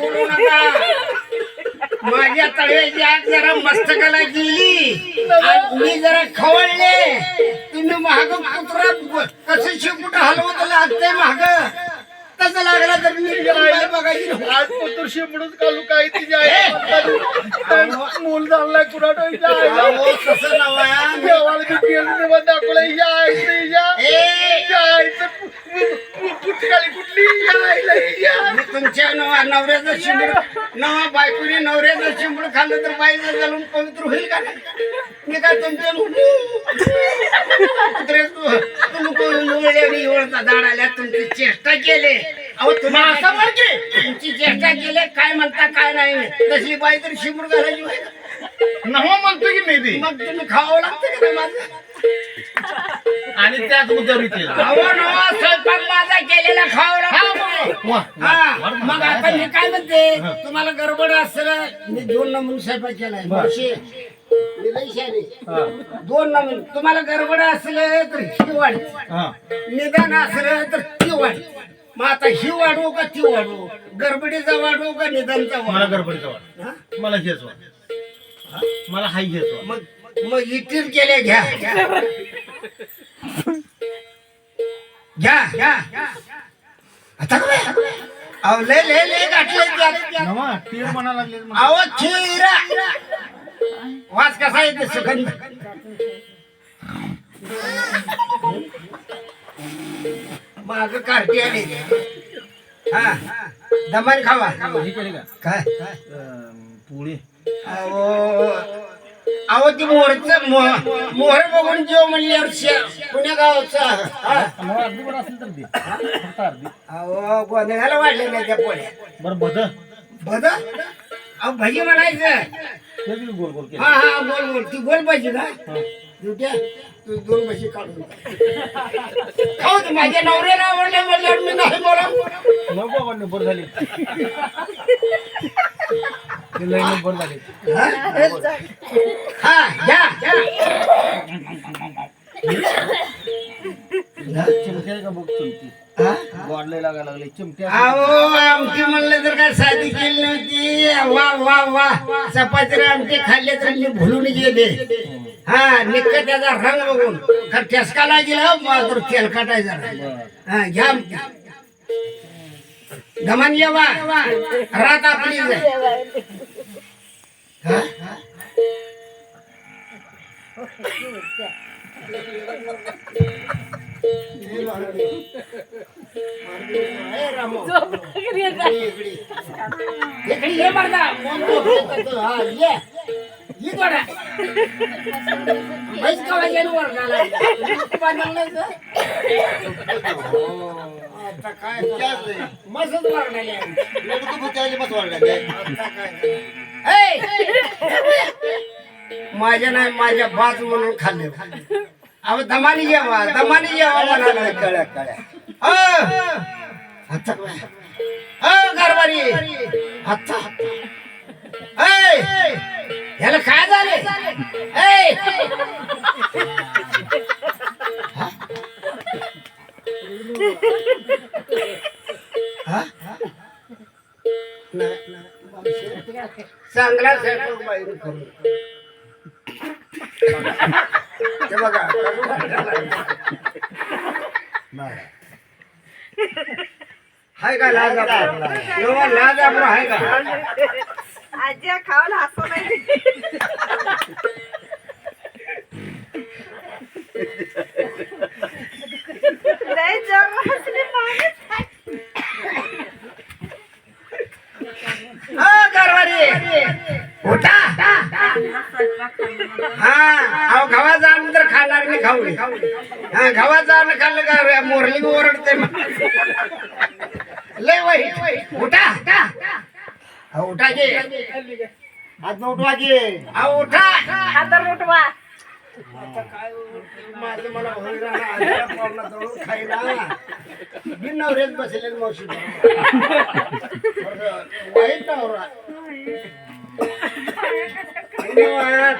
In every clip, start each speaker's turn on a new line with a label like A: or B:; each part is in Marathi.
A: बोलू नका माझ्या तळव्याची आग जरा मस्तकाला गेली. मी जरा खवळले. तुम्ही महाग कुत्रा कसं शिवकुट हलवत लागते महाग तसं लागला तर मी बघायची.
B: आज पत्र शिमडूच घालू काय आई? मूल झालाय कुणाला
A: तसं नव्हा.
B: देवाला
A: नवऱ्याचं शिंबूड नवा बायकोने नवऱ्याचं शिंबूड खाल्लं तर बाईचं घालून पवित्र होईल का नाही? मी काय तुमच्या कुत्रे तू तुम्ही कोण निवडले आणि निवडता झाडाला तुमची चेष्टा केले. अहो तुम्ही असं म्हण की तुमची चेष्टा केले काय म्हणता काय नाही. तसली बाई तर शिंबूड घालायची?
B: नवा म्हणतो की मी
A: मग तुम्ही खावं लागतं का माझं?
B: आणि त्याच केलं
A: अहो नवा मग आता मी काय म्हणते? तुम्हाला गडबड असलं मी दोन नमुने स्वयंपाक केलाय. मावशी, मी लई शहाणी. दोन नमुने. तुम्हाला गडबड असलं तर ही वाढ. निदान असलं तर ती वाढ. मग आता ही वाढवू का ती वाढवू? गडबडीचा वाढवू का निदानचा
B: मला
A: वाढवू
B: गडबडीचं वाट
A: हा?
B: मला हेच वाट मला हाय हेच वाट
A: मग मग इटीर केले घ्या घ्या. घ्या घ्या? अहो लय लय लय गाठले त्यात.
B: नवा तीर म्हणा लागले
A: अहो खिरा. वास कसा येते सुगंध. माग कार्टी आली. हा. दमन खावा.
B: ही केली का?
A: काय?
B: पोळी.
A: अहो अहो ती मोहरच मोहर बघून जेव म्हणल्यावर शे- पुण्या गावचा.
B: अर्धी पण असेल तर दे. फक्त अर्धी.
A: अहो गोंधळाला वाढले नाही त्या पोळ्या.
B: बरं बद.
A: बद? अहो भजी म्हणायचं.
B: ते बी गोल गोल केलं.
A: हा हा गोल गोल. ती गोल पाहिजे का. दुट्या. तू दोन भजी काढून खाऊ तू माझ्या नवऱ्याला आवडले म्हणल्यावर मी नाही बोला
B: नको झाली. ते लई नंबर झाले.
A: हा घ्या घ्या
B: चिमटे आहे का बघ चिमटी?
A: हा?
B: गोड लई लागायला लागले. चिमटे
A: अहो आमटी म्हणलं तर काय साधी केली नव्हती. वा वा वा. चपाती आमटी खाल्ले तर मी भुलून गेले. हा निक्क त्याचा रंग बघून. खर ठेसकाला गेला मग तर तेल काटायचा हा घ्या आमटी. गमान ये वा रात आपली जाय. ಏನ್ ಮಾಡ್ದ ಈಗೋಡ ಬೈಸ್ಕೊಳ್ಳೋದೇನು ಬರಲ್ಲ ಮಸದ್ ಬರಲ್ಲ ಮಸದ್ ಬರಲ್ಲ माझ्या नाही माझ्या बाज म्हणून खाल्ले. अहो दमानी जेवा दमानी जेवा म्हणाला. कळ्या हो. कळ्या हो, आता काय? अ, आता चांगला स्वयंपाक बाईने करून ते बघा नाही. हाय का लाज आपला नवा लाज आपला हाय का
C: आज्या खावायला हसू नाही लय जोर हसली मागे.
A: अ, कारभारी उठा. हा अहो गव्हाचं अन्न तर खाणार नाही खाऊ. हा गव्हाचं अन्न खाल्लं का रे, मोरली ओरडते. लय वाईट. उठा. अहो, उठा की. हात उठवा की. अहो उठा.
C: हातात उठवा.
A: माझं मला बसलेली मावशी वाईट नवरा. धन्यवाद.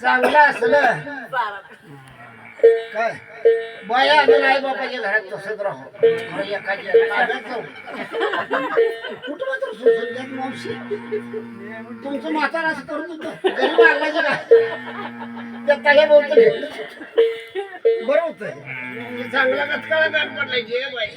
A: चांगलं असलं. काय? बाया आलं नाही बापाच्या घरात तसंच राहो. खरं एकाच्या कुठं मात्र सोसून मावशी? तुमचं म्हातारा असं करून होतं. गरीब आलाच का? त्या तळ्या बोलत बरं होतं. चांगला कचकाळा गाठ पडलाय जे बाई.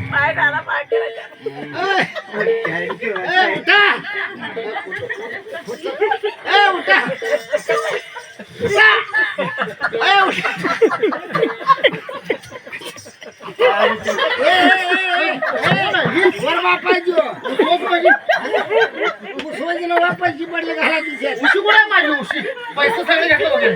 C: पकडे नाना लावून.
A: कारभारी
C: पाय डाला पाय करायचा
A: उठा ए उठा उठा ए उठा वर वापायची उसवाजीला वापायची पडले घाला तिथे
B: उशी कुठे माझी उशी पैसे सगळे घेतलं वगैरे